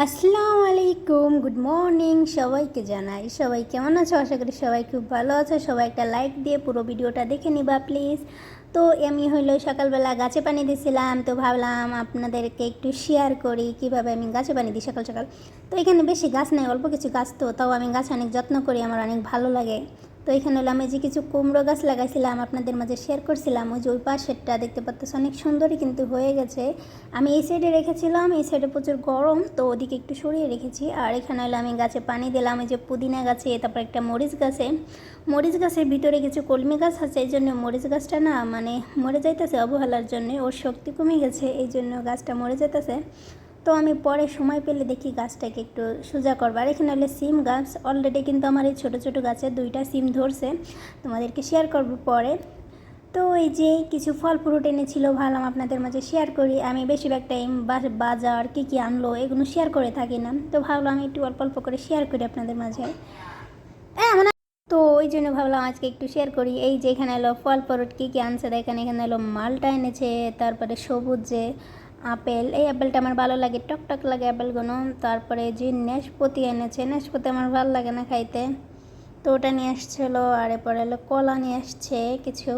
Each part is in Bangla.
আসসালামু আলাইকুম গুড মর্নিং সবাইকে জানাই। সবাই কেমন আছো? আশা করি সবাই খুব ভালো আছো। সবাই একটা লাইক দিয়ে পুরো ভিডিওটা দেখে নিবা প্লিজ তো আমি হইল সকালবেলা গাছে পানি দিয়েছিলাম, তো ভাবলাম আপনাদেরকে একটু শেয়ার করি, কীভাবে আমি গাছে পানি দিই সকাল সকাল। তো এখানে বেশি গাছ নেই, অল্প কিছু গাছ, তো তাও আমি গাছ অনেক যত্ন করি, আমার অনেক ভালো লাগে। তো এখানে হলো আমি যে কিছু কুমড়ো গাছ লাগাইছিলাম, আপনাদের মাঝে শেয়ার করছিলাম, ওই যে ওই পাশেরটা দেখতে পাচ্ছি অনেক সুন্দরই কিন্তু হয়ে গেছে। আমি এই সাইডে রেখেছিলাম, এই সাইডে প্রচুর গরম, তো ওদিকে একটু সরিয়ে রেখেছি। আর এখানে হলো আমি গাছে পানি দিলাম ওই যে পুদিনা গাছে, তারপর একটা মরিচ গাছে। মরিচ গাছের ভিতরে কিছু কলমি গাছ আছে, এই জন্য মরিচ গাছটা না মানে মরে যাইতেছে অবহেলার জন্য, ওর শক্তি কমে গেছে, এই জন্য গাছটা মরে যেতেছে তো আমি পরে সময় পেলে দেখি গাছটাকে একটু সোজা করবার। এখানে হলে সিম গাছ। অলরেডি কিন্তু আমার এই ছোটো ছোটো গাছে দুইটা সিম ধরছে। তোমাদেরকে শেয়ার করব পরে। তো এই যে কিছু ফল ফ্রুট এনেছিল, ভাবলাম আপনাদের মাঝে শেয়ার করি। আমি বেশিরভাগ টাইম বাজার কী কী আনলো, এগুলো শেয়ার করে থাকি না। তো ভাবলাম একটু অল্প অল্প করে শেয়ার করি আপনাদের মাঝে। হ্যাঁ তো ওই জন্য ভাবলাম আজকে একটু শেয়ার করি। এই যে এখানে এলো ফল ফ্রুট কী কী আনছে, দেখেন এখানে এলো মালটা এনেছে, তারপরে সবুজ যে আপেল, এই আপেলটা আমার ভালো লাগে, টকটক লাগে আপেলগুলো। তারপরে যে নেশপতি এনেছে নেশপতি আমার ভালো লাগে না খাইতে। তো ওটা নিয়ে আসছিল, আর এরপরে এলো কলা নিয়ে আসছে কিছু।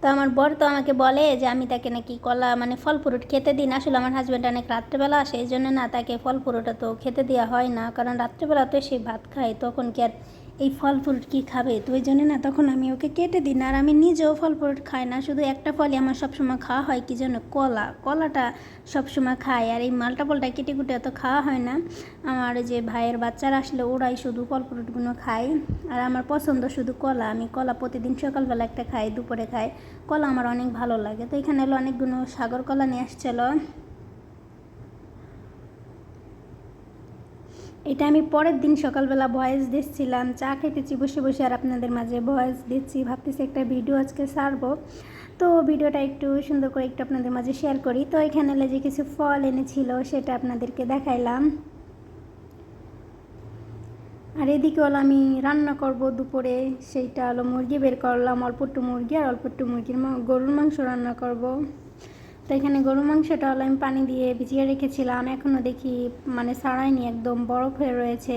তো আমার বর তো আমাকে বলে যে, আমি তাকে নাকি কলা মানে ফল ফ্রুট খেতে দিই না। আসলে আমার হাজব্যান্ড অনেক রাত্রেবেলা আসে, এই জন্য না তাকে ফল ফ্রুটটা তো খেতে দেওয়া হয় না। কারণ রাত্রেবেলা তো সে ভাত খায়, তখন কি আর এই ফল ফ্রুট কী খাবে? তো ওই জন্য না, তখন আমি ওকে কেটে দিই। না আর আমি নিজেও ফল ফ্রুট খাই না, শুধু একটা ফলই আমার সবসময় খাওয়া হয়, কি জন্য কলা। কলাটা সবসময় খাই, আর এই মালটা ফলটা কেটে কুটে এত খাওয়া হয় না। আমার যে ভাইয়ের বাচ্চারা আসলে, ওরাই শুধু ফল ফ্রুটগুলো খায়। আর আমার পছন্দ শুধু কলা। আমি কলা প্রতিদিন সকালবেলা একটা খাই, দুপুরে খাই। কলা আমার অনেক ভালো লাগে। তো এখানে হলো অনেকগুলো সাগর কলা নিয়ে আসছিল। এটা আমি পরের দিন সকালবেলা ভয়েস দিচ্ছিলাম চা খেতেছি, বসে বসে আর আপনাদের মাঝে ভয়েস দিচ্ছি। ভাবতেছি একটা ভিডিও আজকে সারবো তো ভিডিওটা একটু সুন্দর করে একটু আপনাদের মাঝে শেয়ার করি। তো এখানে যে কিছু ফল এনেছিল, সেটা আপনাদেরকে দেখাইলাম। আর এদিকে হলো আমি রান্না করব দুপুরে। সেইটা হলো মুরগি বের করলাম, অল্প একটু মুরগি আর অল্প একটু মুরগির গরুর মাংস রান্না করব। তো এখানে গরু মাংসটা হলো, আমি পানি দিয়ে ভিজিয়ে রেখেছিলাম। এখনও দেখি মানে ছাড়াইনি একদম বরফ হয়ে রয়েছে।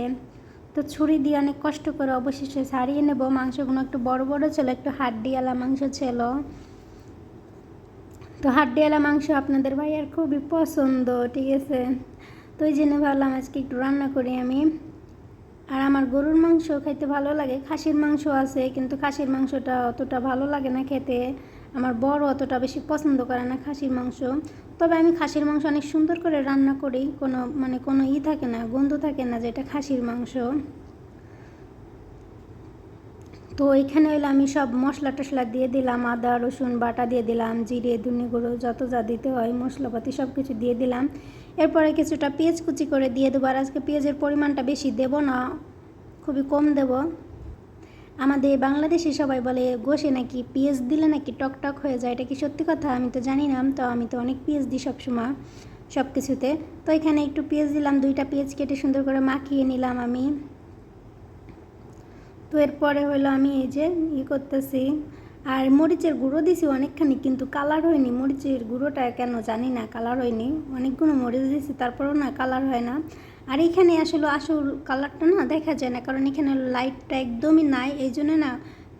তো ছুরি দিয়ে অনেক কষ্ট করে অবশেষে ছাড়িয়ে নেব। মাংসগুলো একটু বড় বড় ছিল, একটু হাড্ডিওয়ালা মাংস ছিল। তো হাড্ডিওয়ালা মাংস আপনাদের ভাইয়ার খুবই পছন্দ, ঠিক আছে? তো ওই জন্য ভাবলাম আজকে একটু রান্না করি আমি। আর আমার গরুর মাংস খাইতে ভালো লাগে, খাসির মাংস আছে, কিন্তু খাসির মাংসটা অতটা ভালো লাগে না খেতে। আমার বড় অতটা বেশি পছন্দ করে না খাসির মাংস। তবে আমি খাসির মাংস অনেক সুন্দর করে রান্না করি, কোনো মানে কোনো ই থাকে না, গন্ধ থাকে না যেটা খাসির মাংস। তো এখানে হইলে আমি সব মশলা টশলা দিয়ে দিলাম, আদা, রসুন, বাটা দিয়ে দিলাম, জিরে, ধনে গুঁড়ো, যত যা দিতে হয়, মশলাপাতি সব কিছু দিয়ে দিলাম। এরপরে কিছুটা পেঁয়াজ কুচি করে দিয়ে দেবো, আর আজকে পেঁয়াজের পরিমাণটা বেশি দেব না, খুবই কম দেব। আমাদের বাংলাদেশে সবাই বলে, গোসে নাকি পেঁয়াজ দিলে নাকি টক টক হয়ে যায়? এটা কি সত্যি কথা? আমি তো জানি না, তো আমি তো অনেক পেঁয়াজ দিই সবসময় সব কিছুতে তো এখানে একটু পেঁয়াজ দিলাম, দুইটা পেঁয়াজ কেটে সুন্দর করে মাখিয়ে নিলাম আমি। তো এরপরে হলো আমি এই যে ই করতেছি, আর মরিচের গুঁড়ো দিছি অনেকখানি, কিন্তু কালার হয়নি। মরিচের গুঁড়োটা কেন জানি না, কালার হয়নি। অনেকগুলো মরিচ দিছি, তারপরেও না কালার হয় না। আর এখানে আসলে আসল কালারটা না দেখা যায় না, কারণ এখানে লাইটটা একদমই নাই। এই জন্য না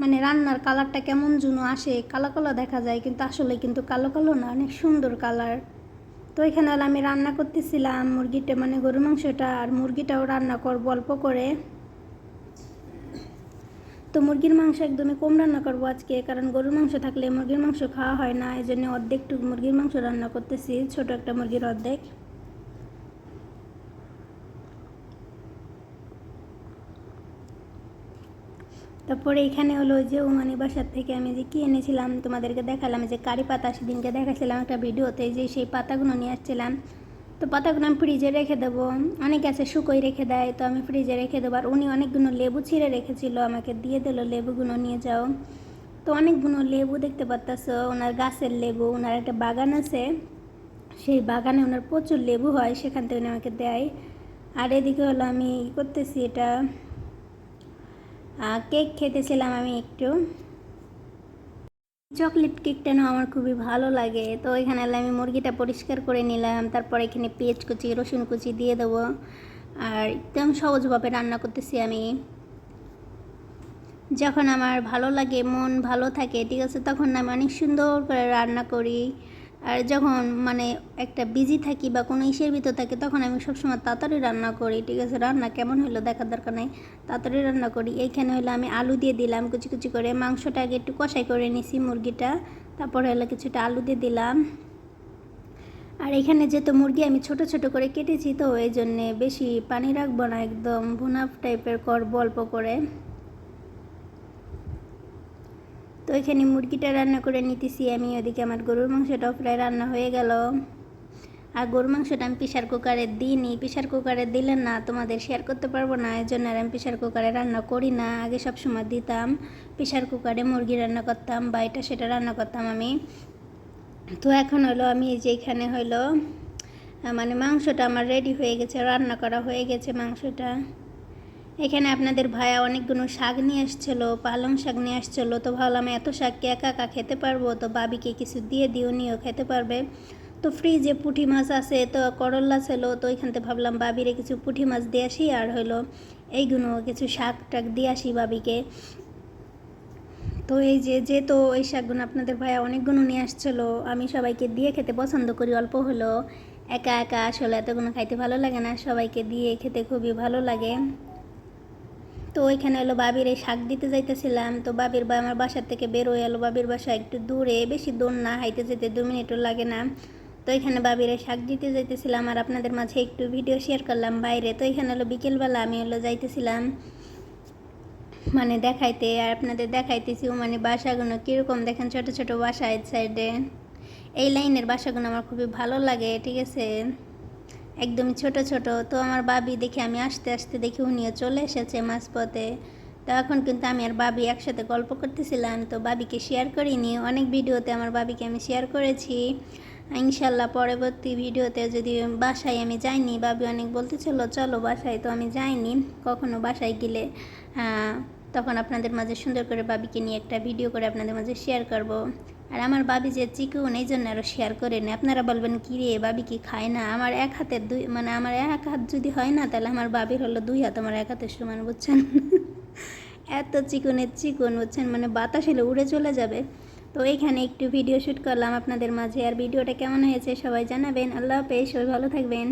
মানে রান্নার কালারটা কেমন যেন আসে, কালো কালো দেখা যায়, কিন্তু আসলে কিন্তু কালো কালো না, অনেক সুন্দর কালার। তো এখানে হলো আমি রান্না করতেছিলাম মুরগিটা মানে গরু মাংসটা, আর মুরগিটাও রান্না করব অল্প করে। তো মুরগির মাংস একদমই কম রান্না করব আজকে, কারণ গরুর মাংস থাকলে মুরগির মাংস খাওয়া হয় না, এই জন্য অর্ধেকটু মুরগির মাংস রান্না করতেছি, ছোট একটা মুরগির অর্ধেক। তারপরে এখানে হলো যে উমানি বাসার থেকে আমি যে কী এনেছিলাম, তোমাদেরকে দেখালাম যে কারি পাতা সেদিনকে দেখাছিলাম একটা ভিডিওতে, যে সেই পাতাগুলো নিয়ে আসছিলাম। তো পাতাগুলো আমি ফ্রিজে রেখে দেবো। অনেক আছে শুকোই রেখে দেয়, তো আমি ফ্রিজে রেখে দেবো। আর উনি অনেকগুলো লেবু ছিঁড়ে রেখেছিল, আমাকে দিয়ে দিল লেবুগুলো নিয়ে যাও। তো অনেকগুলো লেবু দেখতে পাচ্তাছ ওনার গাছের লেবু, ওনার একটা বাগান আছে। সেই বাগানে ওনার প্রচুর লেবু হয়, সেখান থেকে উনি আমাকে দেয়। আর এদিকে হলো আমি করতেছি এটা কেক খেতেছিলাম আমি একটু। চকলেট কেকটা না আমার খুবই ভালো লাগে। তো এখানে আমি মুরগিটা পরিষ্কার করে নিলাম, তারপর এখানে পেঁয়াজ কুচি, রসুন কুচি দিয়ে দেবো। আর একদম সহজভাবে রান্না করতেছি আমি। যখন আমার ভালো লাগে, মন ভালো থাকে, ঠিক আছে, তখন আমি অনেক সুন্দর করে রান্না করি। আর যখন মানে একটা বিজি থাকি বা কোনো ইসের ভিতর থাকি, তখন আমি সবসময় তাড়াতাড়ি রান্না করি, ঠিক আছে? রান্না কেমন হলো দেখার দরকার নাই। তাড়াতাড়ি রান্না করি। এইখানে হলো আমি আলু দিয়ে দিলাম কুচি কুচি করে। মাংসটা আগে একটু কষাই করে নিছি মুরগিটা। তারপরে হলো কিছুটা আলু দিয়ে দিলাম। আর এখানে যেহেতু মুরগি আমি ছোট ছোট করে কেটেছি, তো এই জন্যে বেশি পানি রাখব না, একদম ভুনাফ টাইপের করব অল্প করে। তো এখানে মুরগিটা রান্না করে নিতেছি আমি, ওদিকে আমার গরুর মাংসটাও প্রায় রান্না হয়ে গেল। আর গরুর মাংসটা আমি প্রেশার কুকারে দিইনি। প্রেশার কুকারে দিলে না তোমাদের শেয়ার করতে পারব না এই জন্য আর আমি প্রেশার কুকারে রান্না করি না। আগে সব সময় দিতাম প্রেশার কুকারে মুরগি রান্না করতাম বা এটা সেটা রান্না করতাম আমি। তো এখন হলো আমি এই যে এখানে হলো মানে মাংসটা আমার রেডি হয়ে গেছে, রান্না করা হয়ে গেছে মাংসটা। এখানে আপনাদের ভাইয়া অনেকগুলো শাক নিয়ে আসছিল, পালং শাক নিয়ে আসছিল। তো ভাবলাম এত শাককে একা একা খেতে পারব? তো বাবিকে কিছু দিয়ে দিও, নিও, খেতে পারবে। তো ফ্রিজে পুঁটি মাছ আছে, তো করল্লা ছিল। তো ওইখান থেকে ভাবলাম বাবিরে কিছু পুঁটি মাছ দিয়ে আসি, আর হলো এইগুলো কিছু শাক টাক দিয়ে আসি বাবিকে। তো এই যে, যেহেতু এই শাকগুলো আপনাদের ভাইয়া অনেকগুলো নিয়ে আসছিল, আমি সবাইকে দিয়ে খেতে পছন্দ করি, অল্প হলো একা একা আসলে এতগুলো খাইতে ভালো লাগে না, সবাইকে দিয়ে খেতে খুবই ভালো লাগে। তো ওইখানে হলো বাবির এই শাক দিতে যাইতেছিলাম। তো বাবির বা আমার বাসার থেকে বেরোয় এলো। বাবির বাসা একটু দূরে, বেশি দূর না হাইতে যেতে দু মিনিটও লাগে না। তো এখানে বাবির শাক দিতে যাইতেছিলাম আর আপনাদের মাঝে একটু ভিডিও শেয়ার করলাম বাইরে। তো এখানে হলো বিকেলবেলা আমি হলো যাইতেছিলাম মানে দেখাইতে। আর আপনাদের দেখাইতেছি মানে বাসাগুলো কীরকম দেখেন ছোট ছোট বাসা সাইডে এই লাইনের বাসাগুলো আমার খুবই ভালো লাগে, ঠিক আছে? একদম ছোট ছোট। তো আমার বাবি দেখে আমি আস্তে আস্তে দেখি উনিও চলে এসেছে মাঝপথে। তো এখন কিন্তু আমি আর বাবি একসাথে গল্প করতেছিলাম। তো বাবিকে শেয়ার করিনি। অনেক ভিডিওতে আমার বাবিকে আমি শেয়ার করেছি। ইনশাল্লাহ পরবর্তী ভিডিওতে যদি বাসায় আমি যাইনি, বাবি অনেক বলতেছিল, চলো বাসায়। তো আমি যাইনি, কখনো বাসায় গেলে। তখন আপনাদের মাঝে সুন্দর করে বাবিকে নিয়ে একটা ভিডিও করে আপনাদের মাঝে শেয়ার করব। আর আমার বাবি যে চিকুন এই জন্য আরও শেয়ার করে নি আপনারা বলবেন, কি রে বাবি কি খায় না? আমার এক হাতের দুই মানে আমার এক হাত যদি হয় না, তাহলে আমার বাবির হলো দুই হাত, আমার এক হাতের সমান, বুঝছেন? এত চিকনের চিকন বুঝছেন? মানে বাতাস হলে উড়ে চলে যাবে। তো এইখানে একটু ভিডিও শ্যুট করলাম আপনাদের মাঝে। আর ভিডিওটা কেমন হয়েছে সবাই জানাবেন। আল্লাহ হাফেজ, সবাই ভালো থাকবেন।